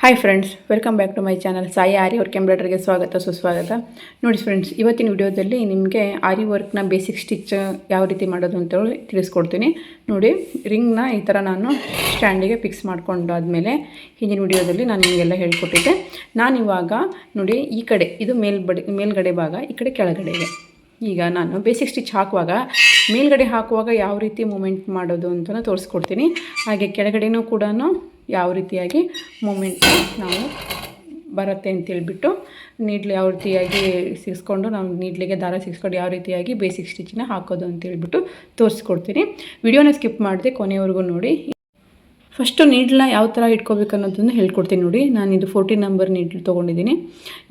Hi friends welcome back to my channel Sai aari work ಎಂಬ್ರಾಯ್ಡ್ರಿಗೆ ಸ್ವಾಗತ, ಸುಸ್ವಾಗತ. ನೋಡಿ friends ಇವತ್ತಿನ ವಿಡಿಯೋದಲ್ಲಿ ನಿಮಗೆ ಆರಿ ವರ್ಕ್ನ ಬೇಸಿಕ್ ಸ್ಟಿಚ್ ಯಾವ ರೀತಿ ಮಾಡೋದು ಅಂತೇಳಿ ತಿಳಿಸ್ಕೊಡ್ತೀನಿ. ನೋಡಿ ರಿಂಗ್ನ ಈ ಥರ ನಾನು ಸ್ಟ್ಯಾಂಡಿಗೆ ಫಿಕ್ಸ್ ಮಾಡ್ಕೊಂಡಾದ್ಮೇಲೆ ಹಿಂದಿನ ವಿಡಿಯೋದಲ್ಲಿ ನಾನು ನಿಮಗೆಲ್ಲ ಹೇಳ್ಕೊಟ್ಟಿದ್ದೆ. ನಾನಿವಾಗ ನೋಡಿ ಈ ಕಡೆ, ಇದು ಮೇಲ್ಬಡಿ, ಮೇಲ್ಗಡೆ ಭಾಗ, ಈ ಕಡೆ ಕೆಳಗಡೆ ಇದೆ. ಈಗ ನಾನು ಬೇಸಿಕ್ ಸ್ಟಿಚ್ ಹಾಕುವಾಗ ಮೇಲ್ಗಡೆ ಹಾಕುವಾಗ ಯಾವ ರೀತಿ ಮೂಮೆಂಟ್ ಮಾಡೋದು ಅಂತಲೂ ತೋರಿಸ್ಕೊಡ್ತೀನಿ. ಹಾಗೆ ಕೆಳಗಡೆನೂ ಕೂಡ ಯಾವ ರೀತಿಯಾಗಿ ಮೂಮೆಂಟ್ ನಾವು ಬರುತ್ತೆ ಅಂತೇಳ್ಬಿಟ್ಟು ನೀಡ್ಲು ಯಾವ ರೀತಿಯಾಗಿ ಸಿಗಿಸ್ಕೊಂಡು ನಾವು ನೀಡ್ಲಿಗೆ ದಾರ ಸಿಗಿಸ್ಕೊಂಡು ಯಾವ ರೀತಿಯಾಗಿ ಬೇಸಿಕ್ ಸ್ಟಿಚ್ನ ಹಾಕೋದು ಅಂತೇಳ್ಬಿಟ್ಟು ತೋರಿಸ್ಕೊಡ್ತೀನಿ. ವಿಡಿಯೋನ ಸ್ಕಿಪ್ ಮಾಡಿದೆ ಕೊನೆವರೆಗೂ ನೋಡಿ. ಫಸ್ಟು ನೀಡ್ಲನ್ನ ಯಾವ ಥರ ಇಟ್ಕೋಬೇಕು ಅನ್ನೋದನ್ನು ಹೇಳ್ಕೊಡ್ತೀನಿ ನೋಡಿ. ನಾನು ಇದು ಫೋರ್ಟೀನ್ ನಂಬರ್ ನೀಡ್ಲು ತೊಗೊಂಡಿದ್ದೀನಿ.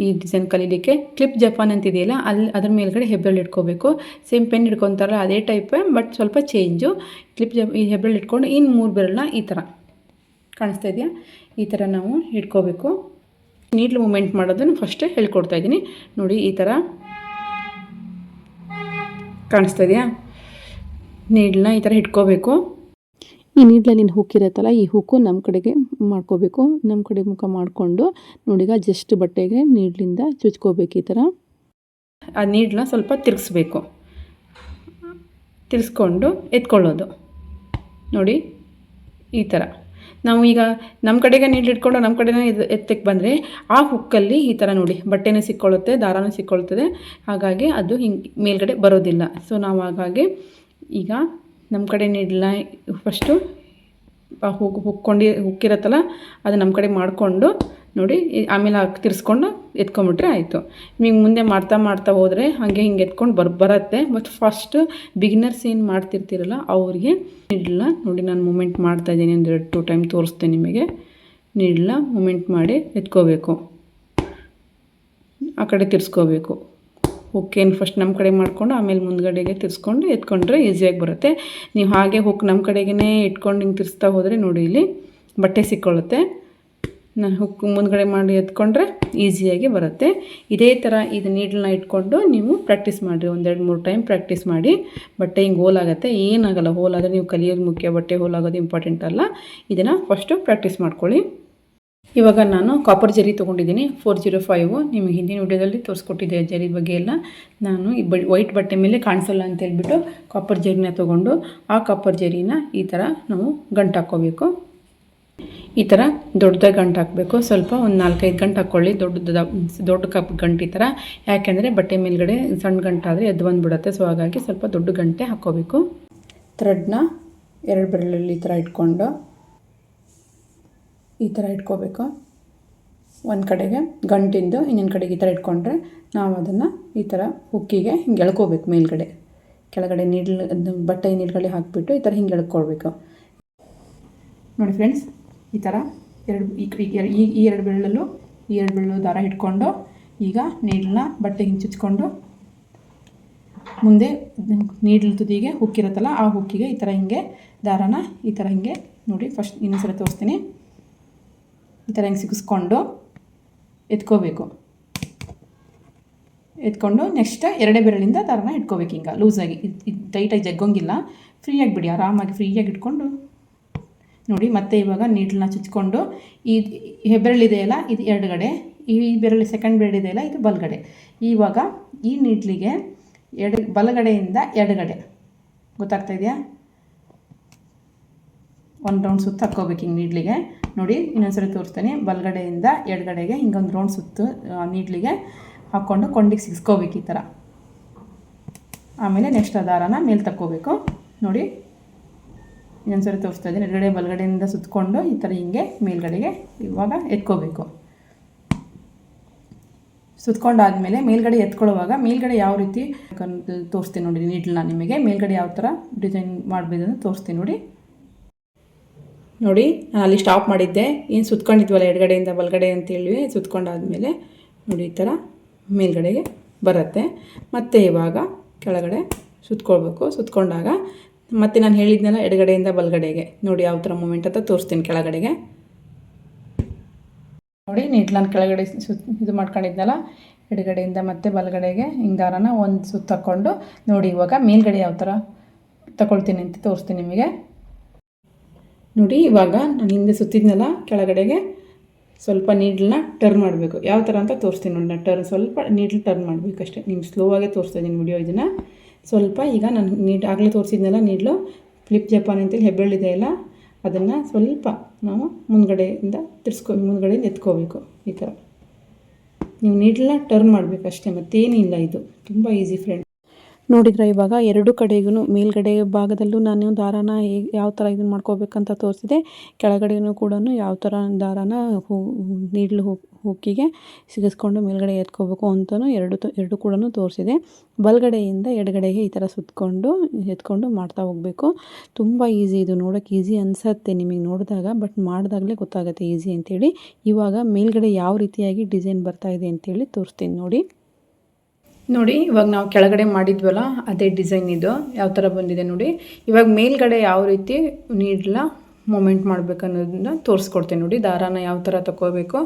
ಈ ಡಿಸೈನ್ ಕಲೀಲಿಕ್ಕೆ ಕ್ಲಿಪ್ ಜಪಾನ್ ಅಂತಿದೆಯಲ್ಲ, ಅಲ್ಲಿ ಅದ್ರ ಮೇಲ್ಗಡೆ ಹೆಬ್ಬೆರಳು ಇಟ್ಕೋಬೇಕು. ಸೇಮ್ ಪೆನ್ ಇಟ್ಕೊತಾರಲ್ಲ, ಅದೇ ಟೈಪೇ ಬಟ್ ಸ್ವಲ್ಪ ಚೇಂಜು ಕ್ಲಿಪ್ ಜಪ್ ಈ ಹೆಬ್ಬೆರಳು ಇಟ್ಕೊಂಡು ಇನ್ನು ಮೂರು ಬೆರಳನ್ನ ಈ ಥರ ಕಾಣಿಸ್ತಾ ಇದೆಯಾ? ಈ ಥರ ನಾವು ಇಟ್ಕೋಬೇಕು. ನೀಡ್ಲು ಮೂಮೆಂಟ್ ಮಾಡೋದನ್ನು ಫಸ್ಟೇ ಹೇಳ್ಕೊಡ್ತಾ ಇದ್ದೀನಿ. ನೋಡಿ ಈ ಥರ ಕಾಣಿಸ್ತಾ ಇದೆಯಾ? ನೀಡ್ಲನ್ನ ಈ ಥರ ಇಟ್ಕೋಬೇಕು. ಈ ನೀಡ್ಲಲ್ಲಿ ನೀನು ಹುಕ್ಕಿರತ್ತಲ್ಲ ಈ ಹುಕ್ಕು ನಮ್ಮ ಕಡೆಗೆ ಮಾಡ್ಕೋಬೇಕು. ನಮ್ಮ ಕಡೆ ಮುಖ ಮಾಡಿಕೊಂಡು ನೋಡಿಗ ಜಸ್ಟ್ ಬಟ್ಟೆಗೆ ನೀಡ್ಲಿಂದ ಚುಚ್ಕೋಬೇಕು ಈ ಥರ. ಆ ನೀಡ್ಲನ್ನ ಸ್ವಲ್ಪ ತಿರ್ಗಿಸ್ಬೇಕು. ತಿರ್ಸ್ಕೊಂಡು ಎತ್ಕೊಳ್ಳೋದು. ನೋಡಿ ಈ ಥರ. ನಾವು ಈಗ ನಮ್ಮ ಕಡೆಗೆ ನೀಡ್ಲು ಇಟ್ಕೊಂಡು ನಮ್ಮ ಕಡೆನೇ ಇದು ಎತ್ತಕ್ಕೆ ಬಂದರೆ ಆ ಹುಕ್ಕಲ್ಲಿ ಈ ಥರ ನೋಡಿ. ಬಟ್ಟೆನೂ ಸಿಕ್ಕೊಳ್ಳುತ್ತೆ, ದಾರನೂ ಸಿಕ್ಕೊಳ್ತದೆ. ಹಾಗಾಗಿ ಅದು ಹಿಂಗೆ ಮೇಲ್ಗಡೆ ಬರೋದಿಲ್ಲ. ಸೊ ನಾವು ಹಾಗಾಗಿ ಈಗ ನಮ್ಮ ಕಡೆ ನೀಡಲ್ಲ ಫಸ್ಟು ಹುಕ್, ಹುಕ್ಕೊಂಡು, ಹುಕ್ಕಿರತ್ತಲ್ಲ, ಅದು ನಮ್ಮ ಕಡೆ ಮಾಡಿಕೊಂಡು ನೋಡಿ ಆಮೇಲೆ ತಿರ್ಸ್ಕೊಂಡು ಎತ್ಕೊಂಬಿಟ್ರೆ ಆಯಿತು. ನೀವು ಮುಂದೆ ಮಾಡ್ತಾ ಮಾಡ್ತಾ ಹೋದರೆ ಹಾಗೆ ಹಿಂಗೆ ಎತ್ಕೊಂಡು ಬರ್, ಬರುತ್ತೆ. ಮತ್ತು ಫಸ್ಟ್ ಬಿಗಿನರ್ಸ್ ಏನು ಮಾಡ್ತಿರ್ತೀರಲ್ಲ, ಅವ್ರಿಗೆ ನೀಡಲ್ಲ ನೋಡಿ, ನಾನು ಮೂಮೆಂಟ್ ಮಾಡ್ತಾ ಇದ್ದೀನಿ ಒಂದು ಎರಡು ಟೂ ಟೈಮ್ ತೋರಿಸ್ತೆ ನಿಮಗೆ. ನೀಡಲ್ಲ ಮೂಮೆಂಟ್ ಮಾಡಿ ಎತ್ಕೋಬೇಕು. ಆ ಕಡೆ ತಿರ್ಸ್ಕೋಬೇಕು. ಹುಕ್ಕೇನು ಫಸ್ಟ್ ನಮ್ಮ ಕಡೆ ಮಾಡಿಕೊಂಡು ಆಮೇಲೆ ಮುಂದ್ಗಡೆಗೆ ತಿರ್ಸ್ಕೊಂಡು ಎತ್ಕೊಂಡ್ರೆ ಈಸಿಯಾಗಿ ಬರುತ್ತೆ. ನೀವು ಹಾಗೆ ಹುಕ್ ನಮ್ಮ ಕಡೆಗೇ ಇಟ್ಕೊಂಡು ಹಿಂಗೆ ತಿರ್ಸ್ತಾ ಹೋದರೆ ನೋಡಿ ಇಲ್ಲಿ ಬಟ್ಟೆ ಸಿಕ್ಕೊಳ್ಳುತ್ತೆ ನಾನು ಹುಕ್ ಮುಂದ್ಗಡೆ ಮಾಡಿ ಎತ್ಕೊಂಡ್ರೆ ಈಸಿಯಾಗಿ ಬರುತ್ತೆ. ಇದೇ ಥರ ಇದು ನೀಡಲನ್ನ ಇಟ್ಕೊಂಡು ನೀವು ಪ್ರಾಕ್ಟೀಸ್ ಮಾಡಿರಿ. ಒಂದೆರಡು ಮೂರು ಟೈಮ್ ಪ್ರಾಕ್ಟೀಸ್ ಮಾಡಿ. ಬಟ್ಟೆ ಹಿಂಗೆ ಆಗುತ್ತೆ. ಏನಾಗಲ್ಲ ಹೋಲಾದರೆ ನೀವು ಕಲಿಯೋದು ಮುಖ್ಯ. ಬಟ್ಟೆ ಹೋಲಾಗೋದು ಇಂಪಾರ್ಟೆಂಟ್ ಅಲ್ಲ. ಇದನ್ನು ಫಸ್ಟು ಪ್ರಾಕ್ಟೀಸ್ ಮಾಡ್ಕೊಳ್ಳಿ. ಇವಾಗ ನಾನು ಕಾಪರ್ ಜರಿ ತೊಗೊಂಡಿದ್ದೀನಿ. ಫೋರ್ ಜೀರೋ ಫೈವು ನಿಮಗೆ ಹಿಂದಿನ ವಿಡಿಯೋದಲ್ಲಿ ತೋರಿಸ್ಕೊಟ್ಟಿದ್ದೆ ಜರಿ ಬಗ್ಗೆ ಎಲ್ಲ. ನಾನು ಈ ಬ ವೈಟ್ ಬಟ್ಟೆ ಮೇಲೆ ಕಾಣಿಸಲ್ಲ ಅಂತ ಹೇಳ್ಬಿಟ್ಟು ಕಾಪರ್ ಜರಿನ ತೊಗೊಂಡು ಆ ಕಾಪರ್ ಜರಿನ ಈ ಥರ ನಾವು ಗಂಟು ಹಾಕ್ಕೋಬೇಕು ಈ ಥರ ದೊಡ್ಡದಾಗಿ ಗಂಟು ಹಾಕಬೇಕು. ಸ್ವಲ್ಪ ಒಂದು ನಾಲ್ಕೈದು ಗಂಟು ಹಾಕ್ಕೊಳ್ಳಿ ದೊಡ್ಡದ ದೊಡ್ಡ ಕಪ್ ಗಂಟು ಈ ಥರ ಯಾಕೆಂದರೆ ಬಟ್ಟೆ ಮೇಲ್ಗಡೆ ಸಣ್ಣ ಗಂಟಾದರೆ ಎದ್ದು ಬಂದುಬಿಡುತ್ತೆ. ಸೊ ಹಾಗಾಗಿ ಸ್ವಲ್ಪ ದೊಡ್ಡ ಗಂಟೆ ಹಾಕ್ಕೋಬೇಕು. ಥ್ರೆಡ್ನ ಎರಡು ಬೆರಳಲ್ಲಿ ಈ ಥರ ಇಟ್ಕೊಂಡು ಈ ಥರ ಇಟ್ಕೋಬೇಕು. ಒಂದು ಕಡೆಗೆ ಗಂಟಿಂದು ಇನ್ನೊಂದು ಕಡೆಗೆ ಈ ಥರ ಇಟ್ಕೊಂಡ್ರೆ ನಾವು ಅದನ್ನು ಈ ಥರ ಹುಕ್ಕಿಗೆ ಹಿಂಗೆ ಎಳ್ಕೋಬೇಕು ಮೇಲ್ಗಡೆ. ಕೆಳಗಡೆ ನೀಡ್ಲ್, ಬಟ್ಟೆ ನೀಡ್ಗಡೆ ಹಾಕಿಬಿಟ್ಟು ಈ ಥರ ಹಿಂಗೆ ಎಳ್ಕೊಳ್ಬೇಕು. ನೋಡಿ ಫ್ರೆಂಡ್ಸ್ ಈ ಥರ ಎರಡು ಈ ಈ- ಎರಡು ಬೆರಳಲ್ಲೂ ಈ ಎರಡು ಬೆರಳು ದಾರ ಇಟ್ಕೊಂಡು ಈಗ ನೀಡಲನ್ನ ಬಟ್ಟೆ ಹಿಂಚಿಚ್ಕೊಂಡು ಮುಂದೆ ನೀಡ್ಲ ತುದಿಗೆ ಹುಕ್ಕಿರುತ್ತಲ್ಲ ಆ ಹುಕ್ಕಿಗೆ ಈ ಥರ ಹಿಂಗೆ ದಾರನ ಈ ಥರ ಹಿಂಗೆ ನೋಡಿ ಫಸ್ಟ್ ಇನ್ನೊಂದ್ಸಲ ತೋರಿಸ್ತೀನಿ. ಈ ಥರ ಹಿಂಗೆ ಸಿಗಿಸ್ಕೊಂಡು ಎತ್ಕೋಬೇಕು. ಎತ್ಕೊಂಡು ನೆಕ್ಸ್ಟ್ ಎರಡೇ ಬೆರಳಿಂದ ದಾರನ ಇಟ್ಕೋಬೇಕು ಹಿಂಗೆ ಲೂಸಾಗಿ. ಟೈಟಾಗಿ ಜಗ್ಗೋಂಗಿಲ್ಲ. ಫ್ರೀಯಾಗಿ ಬಿಡಿ. ಆರಾಮಾಗಿ ಫ್ರೀಯಾಗಿ ಇಟ್ಕೊಂಡು ನೋಡಿ, ಮತ್ತೆ ಇವಾಗ ನೀಡ್ಲನ್ನ ಚುಚ್ಕೊಂಡು ಈ ಹೆಬ್ಬೆರಳಿದೆಯಲ್ಲ ಇದು ಎರಡುಗಡೆ ಈ ಬೆರಳು ಸೆಕೆಂಡ್ ಬೆರಳು ಇದೆಯಲ್ಲ, ಇದು ಬಲಗಡೆ ಇವಾಗ ಈ ನೀಡ್ಲಿಗೆ ಎಡ ಬಲಗಡೆಯಿಂದ ಎಡಗಡೆ ಗೊತ್ತಾಗ್ತಾ ಇದೆಯಾ? ಒಂದು ರೌಂಡ್ ಸುತ್ತ ಹಾಕ್ಕೋಬೇಕು ಹಿಂಗೆ ನೀಡ್ಲಿಗೆ ನೋಡಿ ಇನ್ನೊಂದ್ಸರಿ ತೋರಿಸ್ತೀನಿ. ಬಲಗಡೆಯಿಂದ ಎಡಗಡೆಗೆ ಹಿಂಗೊಂದು ರೌಂಡ್ ಸುತ್ತು ನೀಡ್ಲಿಗೆ ಹಾಕ್ಕೊಂಡು ಕೊಂಡಿಗೆ ಸಿಗಿಸ್ಕೋಬೇಕು ಈ ಥರ ಆಮೇಲೆ ನೆಕ್ಸ್ಟ್ ಆ ಮೇಲೆ ತಕ್ಕೋಬೇಕು. ನೋಡಿ. ಇನ್ನೊಂದ್ಸರಿ ತೋರಿಸ್ತಾ ಇದ್ದೀನಿ. ಎಡಗಡೆ ಬಲಗಡೆಯಿಂದ ಸುತ್ತಕೊಂಡು ಈ ಥರ ಹಿಂಗೆ ಮೇಲ್ಗಡೆಗೆ ಇವಾಗ ಎತ್ಕೋಬೇಕು. ಸುತ್ಕೊಂಡಾದ್ಮೇಲೆ ಮೇಲ್ಗಡೆ ಎತ್ಕೊಳ್ಳುವಾಗ ಮೇಲ್ಗಡೆ ಯಾವ ರೀತಿ ತೋರಿಸ್ತೀನಿ ನೋಡಿ ನೀಡ್ಲನ್ನ ನಿಮಗೆ. ಮೇಲ್ಗಡೆ ಯಾವ ಥರ ಡಿಸೈನ್ ಮಾಡಬೇಕು ಅಂತ ತೋರಿಸ್ತೀನಿ ನೋಡಿ. ನೋಡಿ ನಾನು ಅಲ್ಲಿ ಸ್ಟಾಪ್ ಮಾಡಿದ್ದೆ. ಏನು ಸುತ್ಕೊಂಡಿದ್ವಲ್ಲ ಎಡಗಡೆಯಿಂದ ಬಲಗಡೆ ಅಂತೇಳಿ ಸುತ್ಕೊಂಡಾದ್ಮೇಲೆ ನೋಡಿ, ಈ ಥರ ಮೇಲ್ಗಡೆಗೆ ಬರುತ್ತೆ. ಮತ್ತು ಇವಾಗ ಕೆಳಗಡೆ ಸುತ್ಕೊಳ್ಬೇಕು. ಸುತ್ಕೊಂಡಾಗ ಮತ್ತು ನಾನು ಹೇಳಿದ್ನಲ್ಲ ಎಡಗಡೆಯಿಂದ ಬಲಗಡೆಗೆ. ನೋಡಿ ಯಾವ ಥರ ಮೂಮೆಂಟ್ ಅಂತ ತೋರಿಸ್ತೀನಿ ಕೆಳಗಡೆಗೆ. ನೋಡಿ ನೀಟ್ಲನ್ನು ಕೆಳಗಡೆ ಸುತ್ ಇದು ಮಾಡ್ಕೊಂಡಿದ್ನಲ್ಲ. ಎಡಗಡೆಯಿಂದ ಮತ್ತೆ ಬಲಗಡೆಗೆ ಹಿಂಗೆ ದಾರನ ಒಂದು ಸುತ್ತ ತಕ್ಕೊಂಡು, ನೋಡಿ ಇವಾಗ ಮೇಲ್ಗಡೆ ಯಾವ ಥರ ತಗೊಳ್ತೀನಿ ಅಂತ ತೋರಿಸ್ತೀನಿ ನಿಮಗೆ. ನೋಡಿ, ಇವಾಗ ನಾನು ಹಿಂದೆ ಸುತ್ತಿದ್ನಲ್ಲ ಕೆಳಗಡೆಗೆ, ಸ್ವಲ್ಪ ನೀಡ್ಲನ್ನ ಟರ್ನ್ ಮಾಡಬೇಕು. ಯಾವ ಥರ ಅಂತ ತೋರಿಸ್ತೀನಿ ನೋಡಿ, ನಾನು ಟರ್ನ್ ಸ್ವಲ್ಪ ನೀಡ್ಲ್ ಟರ್ನ್ ಮಾಡಬೇಕಷ್ಟೇ. ನಿಮ್ಗೆ ಸ್ಲೋ ಆಗೇ ತೋರಿಸ್ತಾ ಇದ್ದೀನಿ ವಿಡಿಯೋ ಇದನ್ನು. ಸ್ವಲ್ಪ ಈಗ ನಾನು ನೀಡ್, ಆಗಲೇ ತೋರಿಸಿದ್ನೆಲ್ಲ ನೀಡ್ಲು ಫ್ಲಿಪ್ ಜಪಾನ್ ಅಂತೇಳಿ ಹೆಬ್ಬೆಳ್ಳಿದೆ ಅಲ್ಲ, ಅದನ್ನು ಸ್ವಲ್ಪ ನಾವು ಮುಂದ್ಗಡೆಯಿಂದ ತಿರ್ಸ್ಕೊ, ಮುಂದ್ಗಡೆಯಿಂದ ಎತ್ಕೋಬೇಕು ಈ ಥರ. ನೀವು ನೀಡ್ಲನ್ನ ಟರ್ನ್ ಮಾಡಬೇಕು ಅಷ್ಟೇ, ಮತ್ತೇನಿಲ್ಲ ಇದು. ತುಂಬ ಈಸಿ ಫ್ರೆಂಡ್ ನೋಡಿದ್ರೆ ಇವಾಗ ಎರಡು ಕಡೆಗೂ ಮೇಲ್ಗಡೆ ಭಾಗದಲ್ಲೂ ನಾನು ದಾರಾನ ಯಾವ ಥರ ಇದನ್ನು ಮಾಡ್ಕೋಬೇಕಂತ ತೋರಿಸಿದೆ. ಕೆಳಗಡೆಯೂ ಕೂಡ ಯಾವ ಥರ ದಾರಾನ ಹೂ, ನೀಡ್ಲು ಹುಕ್ಕಿಗೆ ಸಿಗಿಸ್ಕೊಂಡು ಮೇಲ್ಗಡೆ ಎತ್ಕೋಬೇಕು ಅಂತಲೂ ಎರಡು ಎರಡು ಕೂಡ ತೋರಿಸಿದೆ. ಬಲಗಡೆಯಿಂದ ಎಡಗಡೆಗೆ ಈ ಥರ ಸುತ್ತಕೊಂಡು ಎತ್ಕೊಂಡು ಮಾಡ್ತಾ ಹೋಗಬೇಕು. ತುಂಬ ಈಸಿ ಇದು ನೋಡೋಕ್ಕೆ ಈಸಿ ಅನಿಸತ್ತೆ ನಿಮಗೆ ನೋಡಿದಾಗ, ಬಟ್ ಮಾಡಿದಾಗಲೇ ಗೊತ್ತಾಗುತ್ತೆ ಈಸಿ ಅಂತೇಳಿ. ಇವಾಗ ಮೇಲ್ಗಡೆ ಯಾವ ರೀತಿಯಾಗಿ ಡಿಸೈನ್ ಬರ್ತಾ ಇದೆ ಅಂತೇಳಿ ತೋರಿಸ್ತೀನಿ ನೋಡಿ. ನೋಡಿ, ಇವಾಗ ನಾವು ಕೆಳಗಡೆ ಮಾಡಿದ್ವಲ್ಲ, ಅದೇ ಡಿಸೈನ್ ಇದು. ಯಾವ ಥರ ಬಂದಿದೆ ನೋಡಿ. ಇವಾಗ ಮೇಲ್ಗಡೆ ಯಾವ ರೀತಿ ನೀಡ್ಲ ಮೂಮೆಂಟ್ ಮಾಡಬೇಕು ಅನ್ನೋದನ್ನ ತೋರಿಸ್ಕೊಡ್ತೀನಿ ನೋಡಿ. ದಾರಾನ ಯಾವ ಥರ ತಗೋಬೇಕು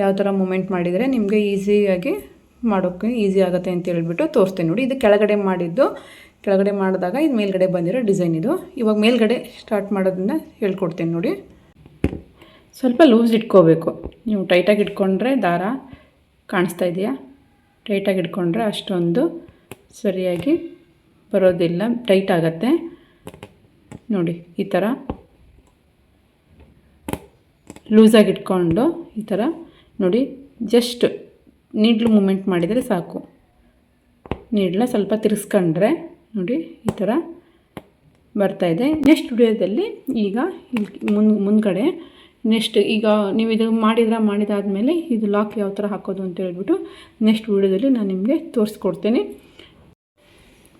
ಯಾವ ಥರ ಮೂಮೆಂಟ್ ಮಾಡಿದರೆ ನಿಮಗೆ ಈಸಿಯಾಗಿ ಮಾಡೋಕ್ಕೆ ಈಸಿ ಆಗುತ್ತೆ ಅಂತ ಹೇಳ್ಬಿಟ್ಟು ತೋರಿಸ್ತೀನಿ ನೋಡಿ. ಇದು ಕೆಳಗಡೆ ಮಾಡಿದ್ದು. ಕೆಳಗಡೆ ಮಾಡಿದಾಗ ಇದು ಮೇಲ್ಗಡೆ ಬಂದಿರೋ ಡಿಸೈನ್ ಇದು. ಇವಾಗ ಮೇಲ್ಗಡೆ ಸ್ಟಾರ್ಟ್ ಮಾಡೋದನ್ನ ಹೇಳ್ಕೊಡ್ತೀನಿ ನೋಡಿ. ಸ್ವಲ್ಪ ಲೂಸ್ ಇಟ್ಕೋಬೇಕು. ನೀವು ಟೈಟಾಗಿ ಇಟ್ಕೊಂಡ್ರೆ ದಾರ ಕಾಣಿಸ್ತಾ ಇದೆಯಾ? ಟೈಟಾಗಿ ಇಟ್ಕೊಂಡ್ರೆ ಅಷ್ಟೊಂದು ಸರಿಯಾಗಿ ಬರೋದಿಲ್ಲ, ಟೈಟ್ ಆಗುತ್ತೆ. ನೋಡಿ, ಈ ಥರ ಲೂಸಾಗಿ ಇಟ್ಕೊಂಡು ಈ ಥರ ನೋಡಿ, ಜಸ್ಟ್ ನೀಡ್ಲು ಮೂಮೆಂಟ್ ಮಾಡಿದರೆ ಸಾಕು. ನೀಡ್ಲ ಸ್ವಲ್ಪ ತಿರ್ಸ್ಕೊಂಡ್ರೆ ನೋಡಿ, ಈ ಥರ ಬರ್ತಾಯಿದೆ ನೆಕ್ಸ್ಟ್ ವಿಡಿಯೋದಲ್ಲಿ ಈಗ ಮುನ್, ಮುಂದ್ಗಡೆ ನೆಕ್ಸ್ಟ್ ಈಗ ನೀವು ಇದು ಮಾಡಿದ್ರೆ ಮಾಡಿದಾದಮೇಲೆ ಇದು ಲಾಕ್ ಯಾವ ಥರ ಹಾಕೋದು ಅಂತ ಹೇಳ್ಬಿಟ್ಟು ನೆಕ್ಸ್ಟ್ ವೀಡಿಯೋದಲ್ಲಿ ನಾನು ನಿಮಗೆ ತೋರಿಸ್ಕೊಡ್ತೇನೆ.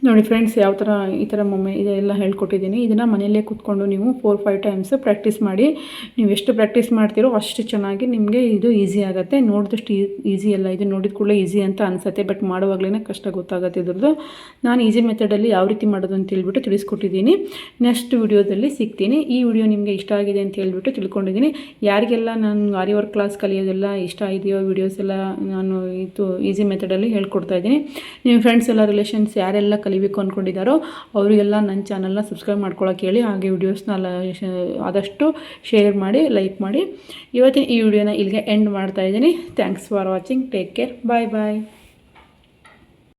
ನೋಡಿ ಫ್ರೆಂಡ್ಸ್ ಯಾವ ಥರ ಈ ಥರ ಮೊಮ್ಮೆ ಇದೆಲ್ಲ ಹೇಳ್ಕೊಟ್ಟಿದ್ದೀನಿ. ಇದನ್ನು ಮನೆಯಲ್ಲೇ ಕೂತ್ಕೊಂಡು ನೀವು ಫೋರ್ ಫೈವ್ ಟೈಮ್ಸ್ ಪ್ರಾಕ್ಟೀಸ್ ಮಾಡಿ. ನೀವು ಎಷ್ಟು ಪ್ರಾಕ್ಟೀಸ್ ಮಾಡ್ತೀರೋ ಅಷ್ಟು ಚೆನ್ನಾಗಿ ನಿಮಗೆ ಇದು ಈಸಿ ಆಗುತ್ತೆ. ನೋಡಿದಷ್ಟು ಈಸಿ ಅಲ್ಲ, ಇದು ನೋಡಿದ ಕೂಡಲೇ ಈಸಿ ಅಂತ ಅನಿಸುತ್ತೆ. ಬಟ್ ಮಾಡುವಾಗಲೇ ಕಷ್ಟ ಗೊತ್ತಾಗುತ್ತೆ ಇದ್ರದ್ದು. ನಾನು ಈಸಿ ಮೆಥಡಲ್ಲಿ ಯಾವ ರೀತಿ ಮಾಡೋದು ಅಂತ ಹೇಳ್ಬಿಟ್ಟು ತಿಳಿಸ್ಕೊಟ್ಟಿದ್ದೀನಿ. ನೆಕ್ಸ್ಟ್ ವಿಡಿಯೋದಲ್ಲಿ ಸಿಗ್ತೀನಿ. ಈ ವಿಡಿಯೋ ನಿಮಗೆ ಇಷ್ಟ ಆಗಿದೆ ಅಂತ ಹೇಳ್ಬಿಟ್ಟು ತಿಳ್ಕೊಂಡಿದ್ದೀನಿ. ಯಾರಿಗೆಲ್ಲ ನಾನು ಆರಿ ವರ್ಕ್ ಕ್ಲಾಸ್ ಕಲಿಯೋದೆಲ್ಲ ಇಷ್ಟ ಇದೆಯೋ ವಿಡಿಯೋಸ್ ಎಲ್ಲ ನಾನು ಇದು ಈಸಿ ಮೆಥಡಲ್ಲಿ ಹೇಳ್ಕೊಡ್ತಾ ಇದ್ದೀನಿ. ನಿಮ್ಮ ಫ್ರೆಂಡ್ಸ್ ಎಲ್ಲ ರಿಲೇಷನ್ಸ್ ಯಾರೆಲ್ಲ ಕಲಿಬೇಕು ಅಂದ್ಕೊಂಡಿದ್ದಾರೋ ಅವರಿಗೆಲ್ಲ ನನ್ನ ಚಾನಲ್ನ ಸಬ್ಸ್ಕ್ರೈಬ್ ಮಾಡ್ಕೊಳ್ಳೋಕೆ ಹೇಳಿ, ಹಾಗೆ ವೀಡಿಯೋಸ್ನ ಆದಷ್ಟು ಶೇರ್ ಮಾಡಿ ಲೈಕ್ ಮಾಡಿ. ಇವತ್ತಿನ ಈ ವಿಡಿಯೋನ ಇಲ್ಲಿಗೆ ಎಂಡ್ ಮಾಡ್ತಾ ಇದ್ದೀನಿ. Thanks for watching take care bye bye